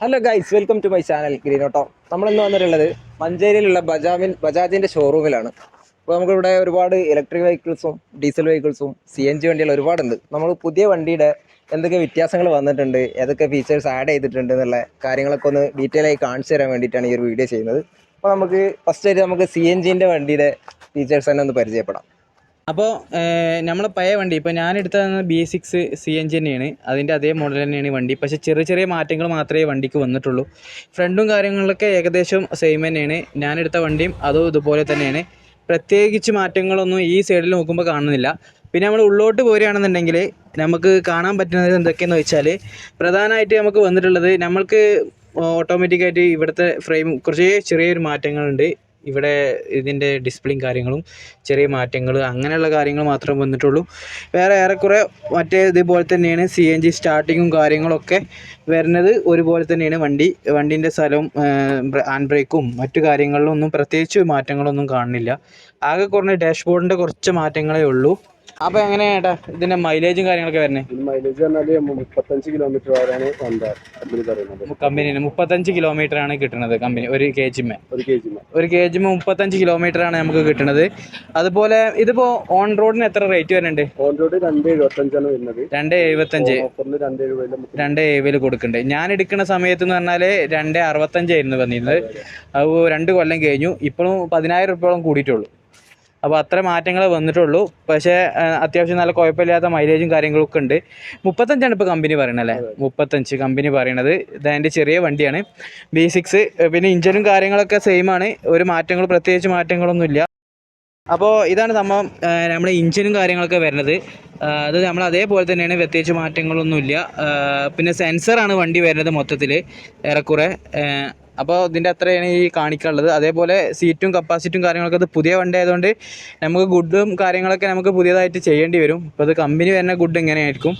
Hello guys welcome to my channel green auto നമ്മളിന്ന് വന്നിട്ടുള്ളത് മഞ്ചേരിയിലുള്ള ബജാമിൻ ബജാജിന്റെ ഷോറൂമിലാണ് അപ്പോൾ നമുക്കിവിടെ ഒരുപാട് ഇലക്ട്രിക് വെഹിക്കിൾസും ഡീസൽ വെഹിക്കിൾസും സി എൻ ജി വണ്ടികൾ ഒരുപാടുണ്ട്. നമ്മൾ പുതിയ വണ്ടിയുടെ എന്തൊക്കെ വ്യത്യാസങ്ങൾ വന്നിട്ടുണ്ട് ഏതൊക്കെ ഫീച്ചേഴ്സ് ആഡ് ചെയ്തിട്ടുണ്ട് എന്നുള്ള കാര്യങ്ങളൊക്കെ ഒന്ന് ഡീറ്റെയിൽ ആയി കാണിച്ചു തരാൻ വേണ്ടിയിട്ടാണ് ഈ ഒരു വീഡിയോ ചെയ്യുന്നത്. അപ്പോൾ നമുക്ക് ഫസ്റ്റ് ആയിട്ട് നമുക്ക് സി എൻ ജിന്റെ വണ്ടിയുടെ ഫീച്ചേഴ്സ് തന്നെ ഒന്ന് പരിചയപ്പെടാം. അപ്പോൾ നമ്മൾ പഴയ വണ്ടി ഇപ്പോൾ ഞാൻ എടുത്ത B six C N G തന്നെയാണ് അതിന്റെ അതേ മോഡൽ തന്നെയാണ് വണ്ടി. പക്ഷേ ചെറിയ ചെറിയ മാറ്റങ്ങൾ മാത്രമേ വണ്ടിക്ക് വന്നിട്ടുള്ളൂ. ഫ്രണ്ടും കാര്യങ്ങളൊക്കെ ഏകദേശം സെയിം തന്നെയാണ്. ഞാൻ എടുത്ത വണ്ടിയും അതും ഇതുപോലെ തന്നെയാണ്. പ്രത്യേകിച്ച് മാറ്റങ്ങളൊന്നും ഈ സൈഡിൽ നോക്കുമ്പോൾ കാണുന്നില്ല. പിന്നെ നമ്മൾ ഉള്ളോട്ട് പോരുകയാണെന്നുണ്ടെങ്കിൽ നമുക്ക് കാണാൻ പറ്റുന്നത് എന്തൊക്കെയെന്ന് വെച്ചാൽ പ്രധാനമായിട്ട് നമുക്ക് വന്നിട്ടുള്ളത് നമ്മൾക്ക് ഓട്ടോമാറ്റിക്കായിട്ട് ഇവിടുത്തെ ഫ്രെയിം കുറച്ച് ചെറിയൊരു മാറ്റങ്ങളുണ്ട്. ഇവിടെ ഇതിന്റെ ഡിസ്പ്ലേയും കാര്യങ്ങളും ചെറിയ മാറ്റങ്ങൾ അങ്ങനെയുള്ള കാര്യങ്ങൾ മാത്രമേ വന്നിട്ടുള്ളൂ. വേറെ ഏറെക്കുറെ മറ്റേ ഇതുപോലെ തന്നെയാണ് സി എൻ ജി സ്റ്റാർട്ടിങ്ങും കാര്യങ്ങളൊക്കെ വരുന്നത്. ഒരുപോലെ തന്നെയാണ് വണ്ടി വണ്ടീന്റെ സ്ഥലവും ഹാൻഡ് ബ്രേക്കും മറ്റു കാര്യങ്ങളിലൊന്നും പ്രത്യേകിച്ച് മാറ്റങ്ങളൊന്നും കാണുന്നില്ല. ആകെ കുറഞ്ഞ ഡാഷ്ബോർഡിന്റെ കുറച്ച് മാറ്റങ്ങളേ ഉള്ളൂ. അപ്പോൾ എങ്ങനെയാ ഇതിന്റെ മൈലേജും കാര്യങ്ങളൊക്കെ വരുന്നത് മൈലേജ് പറഞ്ഞാൽ മുപ്പത്തഞ്ച് കിലോമീറ്റർ വരെയാണ് കമ്പനി പറയുന്നത്. കമ്പനിന് മുപ്പത്തഞ്ച് കിലോമീറ്റർ ആണ് കിട്ടുന്നത് കമ്പനി. ഒരു കെ ജിമ്മ ഒരു കെ ജിമ്മ ഒരു കെ ജിമേ മുപ്പത്തഞ്ച് കിലോമീറ്റർ ആണ് നമുക്ക് കിട്ടുന്നത് അതുപോലെ ഇതിപ്പോ ഓൺ റോഡിന് എത്ര റേറ്റ് വരുന്നുണ്ട്? ഓൺ റോഡ് രണ്ട് എഴുപത്തഞ്ചാണ് വരുന്നത്. രണ്ട് എഴുപത്തഞ്ച്. രണ്ട് എഴുപതിൽ കൊടുക്കുന്നുണ്ട്. ഞാൻ എടുക്കുന്ന സമയത്ത് എന്ന് പറഞ്ഞാൽ രണ്ട് അറുപത്തഞ്ചായിരുന്നു വന്നിരുന്നത്. അത് രണ്ട് കൊല്ലം കഴിഞ്ഞു. ഇപ്പോഴും പതിനായിരം റുപ്യോളം കൂടിയിട്ടുള്ളൂ. അപ്പോൾ അത്ര മാറ്റങ്ങൾ വന്നിട്ടുള്ളൂ. പക്ഷേ അത്യാവശ്യം നല്ല കുഴപ്പമില്ലാത്ത മൈലേജും കാര്യങ്ങളൊക്കെ ഉണ്ട്. മുപ്പത്തഞ്ചാണ് ഇപ്പോൾ കമ്പനി പറയണത് അല്ലേ? മുപ്പത്തഞ്ച് കമ്പനി പറയണത്. ഇതെന്റെ ചെറിയ വണ്ടിയാണ്. ബി സിക്സ് പിന്നെ ഇഞ്ചിനും കാര്യങ്ങളൊക്കെ സെയിമാണ് ആണ്. ഒരു മാറ്റങ്ങൾ പ്രത്യേകിച്ച് മാറ്റങ്ങളൊന്നുമില്ല. അപ്പോൾ ഇതാണ് സംഭവം നമ്മുടെ ഇഞ്ചിനും കാര്യങ്ങളൊക്കെ വരുന്നത്. അത് നമ്മൾ അതേപോലെ തന്നെയാണ് പ്രത്യേകിച്ച് മാറ്റങ്ങളൊന്നുമില്ല പിന്നെ സെൻസറാണ് വണ്ടി വരുന്നത് മൊത്തത്തിൽ ഏറെക്കുറെ. അപ്പോൾ ഇതിന്റെ അത്രയാണ് ഈ കാണിക്കാനുള്ളത്. അതേപോലെ സീറ്റും കപ്പാസിറ്റിയും കാര്യങ്ങളൊക്കെ അത് പുതിയ വണ്ടി ആയതുകൊണ്ട് നമുക്ക് ഗുഡും കാര്യങ്ങളൊക്കെ നമുക്ക് പുതിയതായിട്ട് ചെയ്യേണ്ടി വരും. ഇപ്പോൾ ഇത് കമ്പനി വരുന്ന ഗുഡ് ഇങ്ങനെയായിരിക്കും.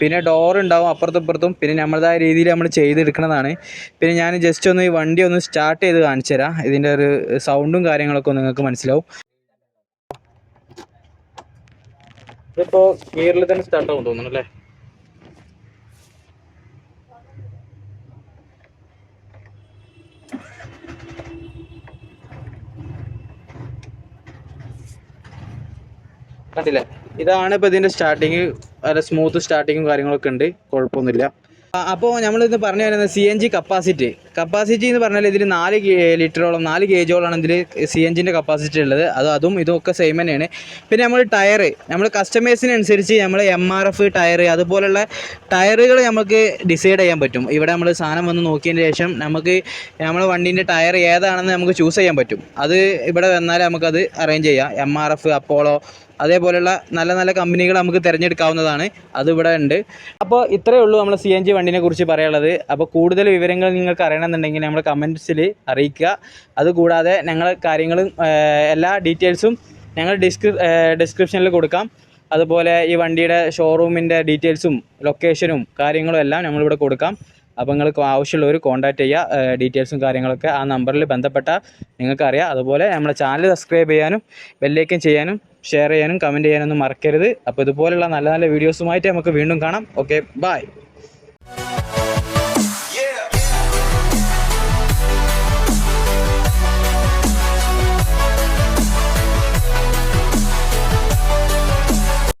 പിന്നെ ഡോർ ഉണ്ടാവും അപ്പുറത്തും ഇപ്പുറത്തും. പിന്നെ നമ്മളതായ രീതിയിൽ നമ്മൾ ചെയ്തെടുക്കുന്നതാണ്. പിന്നെ ഞാൻ ജസ്റ്റ് ഒന്ന് ഈ വണ്ടി ഒന്ന് സ്റ്റാർട്ട് ചെയ്ത് കാണിച്ചു തരാം ഇതിന്റെ ഒരു സൗണ്ടും കാര്യങ്ങളൊക്കെ നിങ്ങൾക്ക് മനസ്സിലാവും. ഇതിപ്പോ ഗിയറിൽ തന്നെ സ്റ്റാർട്ട് ആവും തോന്നുന്നു അല്ലേ? കണ്ടില്ലേ? ഇതാണ് ഇപ്പൊ ഇതിന്റെ സ്റ്റാർട്ടിങ് അല്ല സ്മൂത്ത് സ്റ്റാർട്ടിങ്ങും കാര്യങ്ങളൊക്കെ ഉണ്ട്. കുഴപ്പമൊന്നുമില്ല. അപ്പോ നമ്മൾ ഇന്ന് പറഞ്ഞു വരുന്നത് C N G capacity capacity എന്ന് പറഞ്ഞാൽ ഇതിൽ നാല് ലിറ്ററോളം നാല് ഗേജോളാണ് ഇതിൽ സി എൻ ജിന്റെ കപ്പാസിറ്റി ഉള്ളത്. അത് അതും ഇതൊക്കെ സെയിം തന്നെയാണ്. പിന്നെ നമ്മൾ ടയർ നമ്മൾ കസ്റ്റമേഴ്സിനനുസരിച്ച് നമ്മൾ എം ആർ എഫ് ടയർ അതുപോലുള്ള ടയറുകൾ നമുക്ക് ഡിസൈഡ് ചെയ്യാൻ പറ്റും. ഇവിടെ നമ്മൾ സാധനം വന്ന് നോക്കിയതിന് ശേഷം നമുക്ക് നമ്മുടെ വണ്ടീന്റെ ടയർ ഏതാണെന്ന് നമുക്ക് ചൂസ് ചെയ്യാൻ പറ്റും. അത് ഇവിടെ വന്നാൽ നമുക്കത് അറേഞ്ച് ചെയ്യാം. എം ആർ എഫ് അപ്പോളോ അതേപോലെയുള്ള നല്ല നല്ല കമ്പനികൾ നമുക്ക് തിരഞ്ഞെടുക്കാവുന്നതാണ്. അതിവിടെ ഉണ്ട്. അപ്പോൾ ഇത്രയേ ഉള്ളൂ നമ്മൾ സി എൻ ജി വണ്ടിനെ കുറിച്ച് പറയാനുള്ളത്. അപ്പോൾ കൂടുതൽ വിവരങ്ങൾ നിങ്ങൾക്ക് അറിയണമെന്നുണ്ടെങ്കിൽ നമ്മൾ കമന്റ്സിൽ അറിയിക്കുക. അതുകൂടാതെ ഞങ്ങൾ കാര്യങ്ങളും എല്ലാ ഡീറ്റെയിൽസും ഞങ്ങൾ ഡിസ്ക്രി ഡിസ്ക്രിപ്ഷനിൽ കൊടുക്കാം. അതുപോലെ ഈ വണ്ടിയുടെ ഷോറൂമിന്റെ ഡീറ്റെയിൽസും ലൊക്കേഷനും കാര്യങ്ങളും എല്ലാം നമ്മളിവിടെ കൊടുക്കാം. അപ്പോൾ നിങ്ങൾക്ക് ആവശ്യമുള്ളവർ കോൺടാക്ട് ചെയ്യുക. ഡീറ്റെയിൽസും കാര്യങ്ങളൊക്കെ ആ നമ്പറിൽ ബന്ധപ്പെട്ട നിങ്ങൾക്കറിയാം. അതുപോലെ നമ്മുടെ ചാനൽ സബ്സ്ക്രൈബ് ചെയ്യാനും ബെല്ലേക്കും ചെയ്യാനും ഷെയർ ചെയ്യാനും കമന്റ് ചെയ്യാനൊന്നും മറക്കരുത്. അപ്പോൾ ഇതുപോലുള്ള നല്ല നല്ല വീഡിയോസുമായിട്ട് നമുക്ക് വീണ്ടും കാണാം. Okay bye